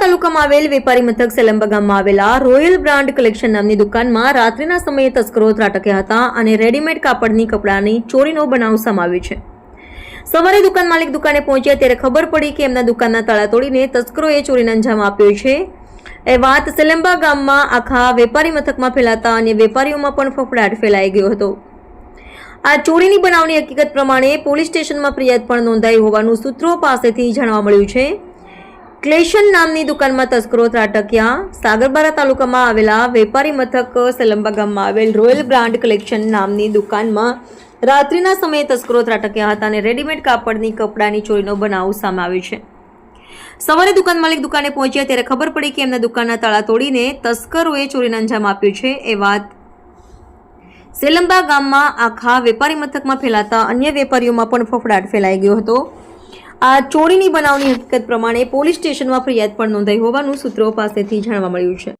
તાલુકામાં આવેલ વેપારી મથક સેલંબા ગામમાં આવેલા રોયલ બ્રાન્ડ કલેક્શન નામની દુકાનમાં રાત્રિના સમયે તસ્કરો ત્રાટક્યા હતા અને રેડીમેડ કાપડની કપડાની ચોરીનો બનાવ સમાવ્યો છે. સવારે દુકાન માલિક દુકાને પહોંચ્યા ત્યારે ખબર પડી કે એમના દુકાનના તાળા તોડીને તસ્કરોએ ચોરીનો અંજામ આપ્યો છે. એ વાત સેલંબા ગામમાં આખા વેપારી મથકમાં ફેલાતા અને વેપારીઓમાં પણ ફફડાટ ફેલાઈ ગયો હતો. આ ચોરીની બનાવની હકીકત પ્રમાણે પોલીસ સ્ટેશનમાં ફરિયાદ પણ નોંધાઈ હોવાનું સૂત્રો પાસેથી જાણવા મળ્યું છે. ક્લેશન નામની દુકાનમાં તસ્કરો ત્રાટક્યા. સાગરબારા તાલુકામાં આવેલા વેપારી મથક સેલંબા ગામમાં આવેલ રોયલ બ્રાન્ડ કલેક્શન નામની દુકાનમાં રાત્રિના સમયે તસ્કરો ત્રાટક્યા હતા અને રેડીમેડ કાપડની, કપડાની ચોરીનો બનાવ સામે આવ્યો છે. સવારે દુકાન માલિક દુકાને પહોંચ્યા ત્યારે ખબર પડી કે એમના દુકાનના તાળા તોડીને તસ્કરોએ ચોરીને અંજામ આપ્યું છે. એ વાત સેલંબા ગામમાં આખા વેપારી મથકમાં ફેલાતા અન્ય વેપારીઓમાં પણ ફફડાટ ફેલાઈ ગયો હતો. આ ચોરીની બનાવની હકીકત પ્રમાણે પોલીસ સ્ટેશનમાં ફરિયાદ પણ નોંધાઈ હોવાનું સૂત્રો પાસેથી જાણવા મળ્યું છે.